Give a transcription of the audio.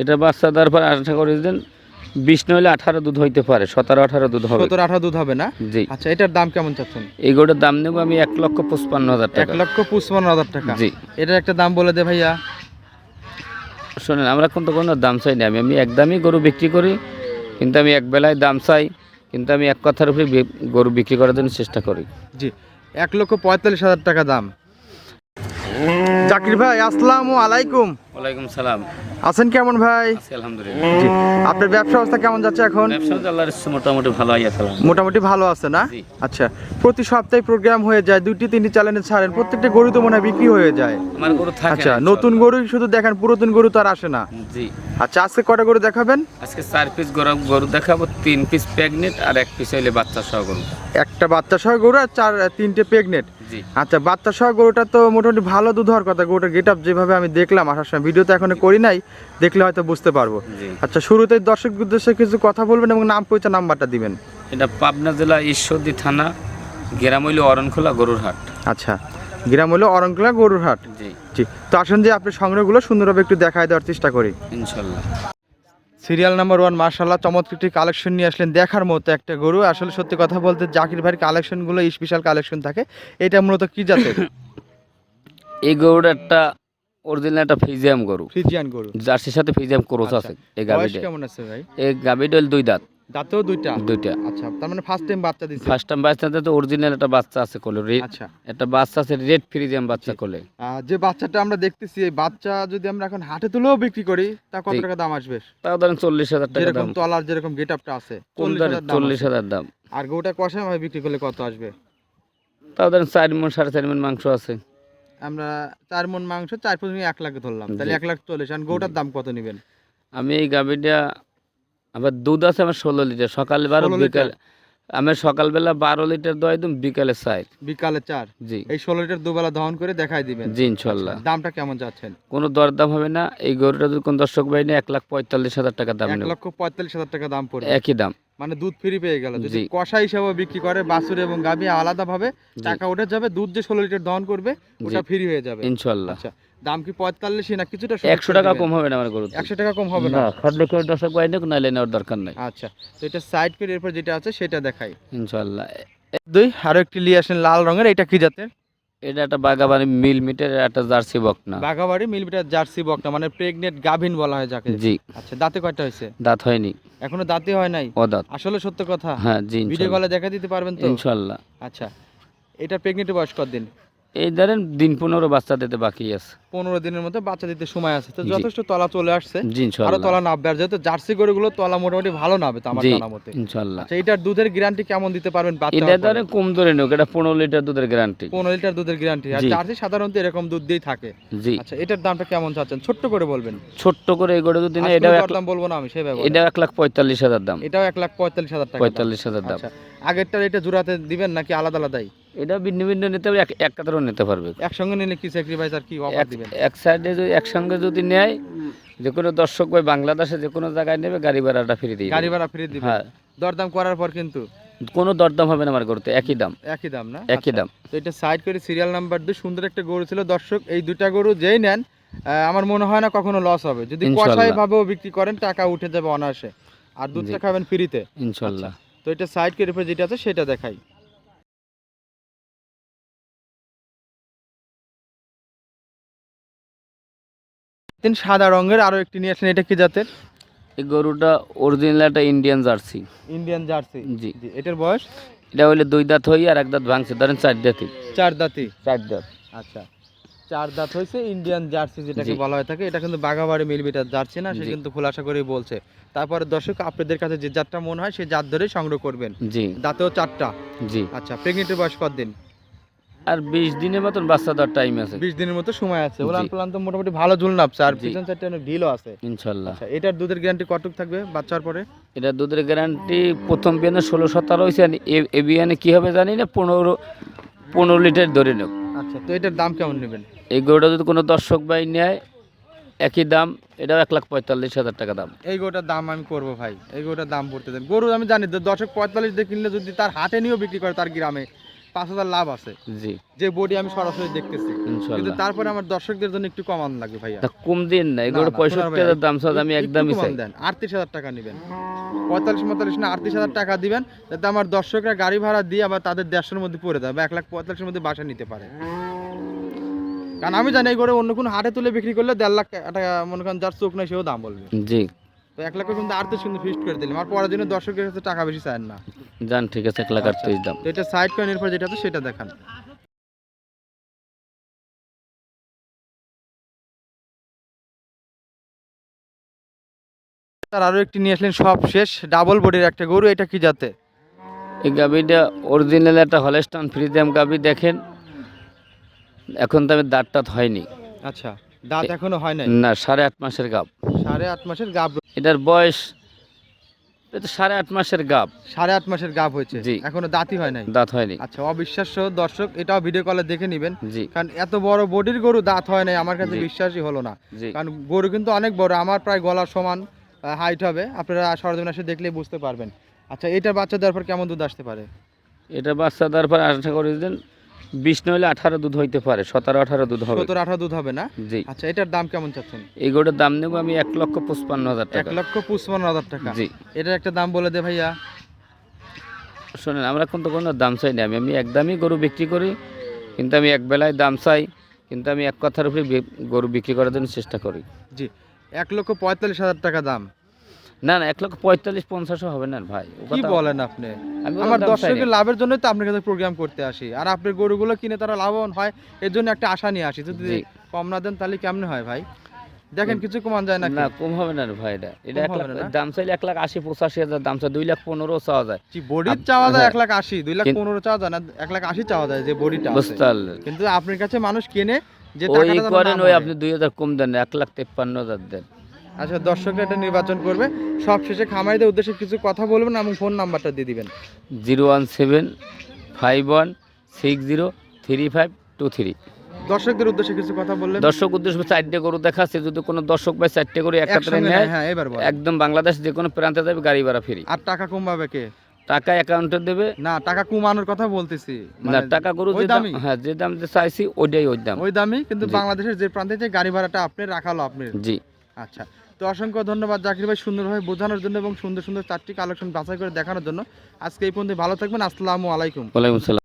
এটা বাচ্চা দেওয়ার পর আশা করি দেন বিশ নইলে আঠারো দুধ হইতে পারে সতেরো আঠারো দুধ হবে। সত্তর আঠারো দুধ হবে না? জি। আচ্ছা এটার দাম কেমন চাচ্ছেন? এই গরুটার দাম নেব আমি এক লক্ষ পঁচপান্ন হাজার টাকা। এক লক্ষ পঁচপান্ন হাজার টাকা। জি। এটার একটা দাম বলে দে ভাইয়া। শোনেন আমরা কিন্তু কোনো দাম চাই না। আমি আমি একদমই গরু বিক্রি করি কিন্তু আমি এক বেলায় দাম চাই কিন্তু আমি এক কথার উপরে গরু বিক্রি করার জন্য চেষ্টা করি। জি। এক লক্ষ পঁয়তাল্লিশ হাজার টাকা দাম। জাকির ভাই আসসালামু আলাইকুম। ওয়ালাইকুম সালাম। আছেন কেমন ভাই? আলহামদুলিল্লাহ। আপনার ব্যবসা অবস্থা কেমন যাচ্ছে এখন? মোটামুটি ভালো মোটামুটি ভালো আছে না? আচ্ছা প্রতি সপ্তাহে প্রোগ্রাম হয়ে যায় দুটি তিনটি চ্যানেলে ছাড়েন প্রত্যেকটা গরু তো মনে হয় বিক্রি হয়ে যায়। আমার গরু থাকে আচ্ছা নতুন গরু শুধু দেখেন পুরাতন গরু তো আর আসে না। জি। আচ্ছা আজকে কটা গরু দেখাবেন? আজকে চার পিস গরু গরু দেখাবো তিন পিস প্রেগনেন্ট আর এক পিস হইলে বাচ্চা সহ গরু। একটা বাচ্চা সহ গরু আর চার তিনটে প্রেগনেন্ট জি। আচ্ছা বাচ্চা সহ গরুটা তো মোটামুটি ভালো দুধ হওয়ার কথা গরুটার গেট আপ যেভাবে আমি দেখলাম আসার সময় ভিডিও তো এখনও করি নাই দেখলে হয়তো বুঝতে পারব। আচ্ছা শুরুতে দর্শক উদ্দেশ্যে কিছু কথা বলবেন এবং নাম পরিচয় নাম্বারটা দিবেন। এটা পাবনা জেলা ঈশ্বরদী থানা গ্রাম হইল অরণখোলা গরুর হাট। আচ্ছা গ্রাম হলো অরঙ্কলা গরুর হাট। জি। জি তো আসুন যে আপনি সংগ্রহগুলো সুন্দরভাবে একটু দেখায় দেওয়ার চেষ্টা করি। ইনশাল্লাহ। সিরিয়াল নাম্বার ওয়ান মার্শাল্লাহ চমৎকার একটি কালেকশন নিয়ে আসলেন দেখার মতো একটা গরু। আসলে সত্যি কথা বলতে জাকির ভাইয়ের কালেকশনগুলো স্পেশাল কালেকশন থাকে। এটা মূলত কি জাতের? এই গরুটা একটা অরিজিনাল একটা ফিজিয়াম গরু। ফিজিয়াম গরু। জার্সির সাথে ফিজিয়াম ক্রস আচ্ছা। আছে এই গাবিটা কেমন আছে ভাই? এই গাবিটা দুই দাঁত। দাঁতেও দুইটা? দুইটা। আচ্ছা তার মানে ফার্স্ট টাইম বাচ্চা দিচ্ছে ফার্স্ট টাইম বাচ্চাতে তো অরিজিনাল একটা বাচ্চা আছে কোলে আচ্ছা। একটা বাচ্চা আছে রেড ফ্রিজিয়াম বাচ্চা কোলে। যে বাচ্চাটা আমরা দেখতেছি এই বাচ্চা যদি আমরা এখন হাটে তুলেও বিক্রি করি তা কত টাকা দাম আসবে? তাও ধরেন চল্লিশ হাজার টাকা যেরকম তলার যেরকম গেট আপটা আছে চল্লিশ হাজার দাম আর গরুটা কষা ভাবে বিক্রি করলে কত আসবে? তাও ধরেন চার মন সাড়ে চার মন মাংস আছে। আমরা চার মন মাংস চার পঁচিশ এক লাখ ধরলাম। তাহলে। এক লাখ চল্লিশ আর গরুটার দাম কত নেবেন? আমি এই গাবিটা আবার দুধ আছে আমার ষোলো লিটার। সকাল বারো বিকাল আমি সকালবেলা বারো লিটার দই দিম বিকালে চার। বিকালে চার? জি। এই ষোলো লিটার দুবেলা দহন করে দেখাই দিবেন। জি ইনশাল্লাহ। আচ্ছা, দামটা কেমন যাচ্ছেন কোনো দরদাম হবে না। এই গরুটা যদি কোন দর্শক ভাই না এক লাখ পঁয়তাল্লিশ হাজার টাকা দাম এক লক্ষ পঁয়তাল্লিশ হাজার টাকা দাম পড়বে। একই দাম। মানে দুধ ফ্রি পেয়ে গেল। যদি কষা হিসাবে বিক্রি করে বাছুর এবং গাভী আলাদা ভাবে টাকা উঠে যাবে দুধ যে ষোলো লিটার দহন করবে ওটা ফ্রি হয়ে যাবে। ইনশাল্লাহ। আচ্ছা দাম কি পঁয়তাল্লিশ না কিছুটা একশো টাকা কম হবে না আমার গরু একশো টাকা কম হবে না? না কেউ দর্শক বাই নেক নাইলে নেওয়ার দরকার নাই। আচ্ছা তো এটা সাইড করে এরপর যেটা আছে সেটা দেখাই। ইনশাল্লাহ। দুই আরও একটি লিয়ে আসেন লাল রঙের এটা কি জাতের? এটা একটা বাগাবাড়ি মিল মিটার একটা জার্সি বকনা বাঘাবাড়ি মিলবিটার জার্সি বকনা মানে প্রেগনেন্ট গাভিন বলা হয় যাকে। জি। আচ্ছা দাঁতে কয়টা হয়েছে? দাঁত হয়নি। এখনও দাঁতে হয় নাই? ও দাঁত আসলে সত্য কথা। হ্যাঁ জি ভিডিও কলে দেখা দিতে পারবেন তো? ইনশাল্লাহ। আচ্ছা এটা প্রেগনেন্ট বয়স কতদিন? এই ধরেন দিন পনেরো বাচ্চা দিতে বাকি আছে। পনেরো দিনের মধ্যে বাচ্চা দিতে সময় আছে। তো যথেষ্ট তলা চলে আসছে। আরও তলা নাববে। আর যেহেতু জার্সি গরুগুলো তলা মোটামুটি ভালো নাবে তো আমার জানা মতে। ইনশাল্লাহ। আচ্ছা এটার দুধের গ্যারান্টি কেমন দিতে পারবেন এটা ধরেন কম ধরে নোক এটা পনেরো লিটার দুধের গ্যারান্টি পনেরো লিটার দুধের গ্যারান্টি আর জার্সি সাধারণত এরকম দুধ দিয়েই থাকে। জি। আচ্ছা এটার দামটা কেমন চাচ্ছেন? ছোট্ট করে বলবেন। ছোট্ট করে এই গরু যদি না এটাও এক দরদাম বলব না আমি সেভাবে। এটাও এক লাখ পঁয়তাল্লিশ হাজার দাম। এটাও এক লাখ পঁয়তাল্লিশ হাজার টাকা পঁয়তাল্লিশ হাজার দাম। আচ্ছা আগেরটার এটা জোড়াতে দিবেন নাকি আলাদা আলাদাই? এটা ভিন্ন ভিন্ন নিতে হবে এক- কাতারও নিতে পারবে। একসঙ্গে নিলে কি স্যাক্রিফাইস আর কি অফার এক- দিবেন? এক সাইডে যদি একসঙ্গে যদি নেয় যে কোনো দর্শক ভাই বাংলাদেশে যে কোনো জায়গায় নেবে গাড়ি ভাড়াটা ফ্রি দিয়ে গাড়ি ভাড়া ফ্রি দিবেন হ্যাঁ। দরদাম করার পর কিন্তু? কোনো দরদাম হবে না আমার গরুতে একই দাম। একই দাম না? একই আচ্ছা, দাম। তো এটা সাইড করে সিরিয়াল নাম্বার দুই সুন্দর একটা গরু ছিল। দর্শক এই দুটা গরু যেই নেন আমার মনে হয় না কখনো লস হবে। যদি। কষাই ভাবেও বিক্রি করেন টাকা উঠে যাবে অনায়াসে। আর দুধটা। খাবেন ফ্রিতে ইনশাল্লাহ। তো এটা সাইড করে যেটা আছে সেটা দেখাই। তিন সাদা রঙের আরও একটি নিয়ে আসলেন এটা কি জাতের? এই গরুটা অরিজিনাল একটা ইন্ডিয়ান জার্সি ইন্ডিয়ান জার্সি জি। জি এটার বয়স? এটা হইলে দুই দাঁত হই আর এক দাঁত ভাঙছে ধরেন চার দাঁতই। চার দাঁতি চার দাঁত। আচ্ছা। চার দাঁত হয়েছে ইন্ডিয়ান জার্সি যেটাকে বলা হয়ে থাকে। এটা কিন্তু বাঘাবাড়ি মিলবিটার জার্সি না সে কিন্তু খোলাসা করে বলছে। তারপরে দর্শক আপনাদের কাছে যে জাতটা মনে হয় সেই জাত ধরে সংগ্রহ করবেন। জি। দাঁতেও চারটা। জি। আচ্ছা প্রেগনেন্টের বয়স কতদিন? আর বিশ দিনের মতন বাচ্চা দেওয়ার টাইম আছে। বিশ দিনের মতো সময় আছে। জি। উলান পালান তো মোটামুটি ভালো ঝুল নাপছে আর। পিছন সাইডটা অনেক ঢিলও আছে। ইনশাল্লাহ। আচ্ছা এটার দুধের গ্যারান্টি কতটুক থাকবে বাচ্চার পরে? এটা দুধের গ্যারান্টি প্রথম বিয়ানে ষোলো সতেরো হয়েছে আর এ- বিয়ানে কী হবে জানি না পনেরো পনেরো লিটার ধরে নেব। আচ্ছা তো এটার দাম কেমন নেবেন? এই গরুটা যদি কোনো দর্শক ভাই নেয় একই দাম এটাও এক লাখ পঁয়তাল্লিশ হাজার টাকা দাম। এই গরুটার দাম আমি করব ভাই এই গরুটার দাম পড়তে দেন। গরু আমি জানি দশক পঁয়তাল্লিশ দিয়ে কিনলে যদি তার হাটে নিয়েও বিক্রি করে তার গ্রামে পাঁচ হাজার লাভ আছে। জি। যে বডি আমি সরাসরি দেখতেছি। কিন্তু তারপরে আমার দর্শকদের জন্য একটু কমান লাগবে ভাইয়া। কম দিন না এগুলো পঁয়ষট্টি হাজার দাম চাই আমি একদমই দেন আটত্রিশ হাজার টাকা নেবেন। পঁয়তাল্লিশ পঁয়তাল্লিশ না আটত্রিশ হাজার টাকা দিবেন যাতে আমার দর্শকরা গাড়ি ভাড়া দিয়ে আবার তাদের দেড়শোর মধ্যে পড়ে দেয় বা এক লাখ পঁয়তাল্লিশের মধ্যে বাসা নিতে পারে। কারণ আমি জানি এই করে অন্য কোনো হাটে তুলে বিক্রি করলে দেড় লাখ টাকা মনে করেন যার চোখ নাই সেও দাম বলবে। জি। তো এক লাখ কিন্তু আটত্রিশ কিন্তু ফিক্সড করে দিলাম। আর পরের জন্য দর্শকের টাকা বেশি না। যান ঠিক আছে এক লাখ আচ্ছা। আটত্রিশ দাম। তো এটা সাইড কয়েনের পর যেটা আছে সেটা দেখান। তার আরও একটি নিয়ে আসলেন সব শেষ। ডাবল বডির একটা গরু এটা কি জাতে? এই গাবিটা অরিজিনাল একটা হলেস্টান ফ্রিজাম গাবি দেখেন। এখন তো আমি দাঁত টাত হয়নি। আচ্ছা দাঁত এখনও হয় না সাড়ে আট মাসের গাব। সাড়ে আট মাসের গাব এটার বয়স এটা সাড়ে আট মাসের গাব। সাড়ে আট মাসের গাব হয়েছে? জি। এখনও দাঁতই হয় নাই? দাঁত হয়নি। আচ্ছা অবিশ্বাস্য দর্শক এটাও ভিডিও কলে দেখে নেবেন। জি। কারণ এত বড় বডির গরু দাঁত হয় নাই আমার কাছে বিশ্বাসই হলো না। কারণ গরু কিন্তু অনেক বড় আমার প্রায় গলার সমান হাইট হবে। আপনারা সরজমিন এসে দেখলেই বুঝতে পারবেন। আচ্ছা এটা বাচ্চা দেওয়ার পর কেমন দুধ আসতে পারে? এটা বাচ্চা দেওয়ার পর আশা করি দেন বিশ নইলে আঠারো দুধ হইতে পারে সতেরো আঠারো দুধ হবে। সত্তর আঠারো দুধ হবে না? জি। আচ্ছা এটার দাম কেমন চাচ্ছেন? এই দাম নেব আমি এক লক্ষ পঁচপান্ন হাজার টাকা। এক লক্ষ পঁচপান্ন হাজার টাকা। জি। এটার একটা দাম বলে দে ভাইয়া। শোনেন আমরা কিন্তু কোনো দাম চাই না। আমি আমি একদমই গরু বিক্রি করি কিন্তু আমি এক বেলায় দাম চাই কিন্তু আমি এক কথার উপরে গরু বিক্রি করার জন্য চেষ্টা করি। জি এক লক্ষ পঁয়তাল্লিশ হাজার টাকা দাম। না না এক লক্ষ পঁয়তাল্লিশ পঞ্চাশও হবে না ভাই। কি বলেন আপনি? আমার দর্শকের লাভের জন্যই তো আপনার কাছে প্রোগ্রাম করতে আসি। আর আপনার গরুগুলো কিনে তারা লাভবান হয় এর জন্য একটা আশা নিয়ে আসি। যদি কম না দেন তাহলে কেমনে হয় ভাই? দেখেন কিছু কমান যায় না না কম হবে না ভাই এটা এটা এক লাখ দাম চাইলে এক লাখ আশি পঁচাশি হাজার দাম চাই দুই লাখ পনেরো চাওয়া যায়। বডির চাওয়া যায় হ্যাঁ। এক লাখ আশি দুই লাখ পনেরো চাওয়া যায় না এক লাখ আশি চাওয়া যায় যে বডিটা বুঝতে কিন্তু আপনার কাছে মানুষ কেনে যে ওই করেন ওই আপনি দুই হাজার কম দেন এক লাখ তেপ্পান্ন হাজার দেন। আচ্ছা দর্শকরা এটা নির্বাচন করবে। সব শেষে খামারিদের উদ্দেশ্যে কিছু কথা বলবেন এবং ফোন নাম্বারটা দিয়ে দিবেন। Zero one seven five one six zero three five two three. দর্শকদের উদ্দেশ্যে কিছু কথা বললেন। দর্শক উদ্দেশ্য চারটে গরু দেখাচ্ছে যদি কোনো দর্শক ভাই চারটে গরু একসাথে নেয় হ্যাঁ একদম বাংলাদেশ যে কোনো প্রান্তে যাবে গাড়ি ভাড়া ফ্রি। আর টাকা কমাবে কে? টাকা অ্যাকাউন্টে দেবে। না টাকা কমানোর কথা বলতেছি। না মানে টাকা গরু যে দাম হ্যাঁ যে দাম যে চাইছি ওইটাই ওই দাম। ওই দামই কিন্তু বাংলাদেশের যে প্রান্তে যে গাড়ি ভাড়াটা আপনি রাখালো আপনি। জি। আচ্ছা তো অসংখ্য ধন্যবাদ জাকির ভাই সুন্দরভাবে বোঝানোর জন্য এবং সুন্দর সুন্দর চারটি কালেকশন বাছাই করে দেখানোর জন্য। আজকে এই পর্যন্ত ভালো থাকবেন, আসসালামু আলাইকুম। ওয়ালাইকুম সালাম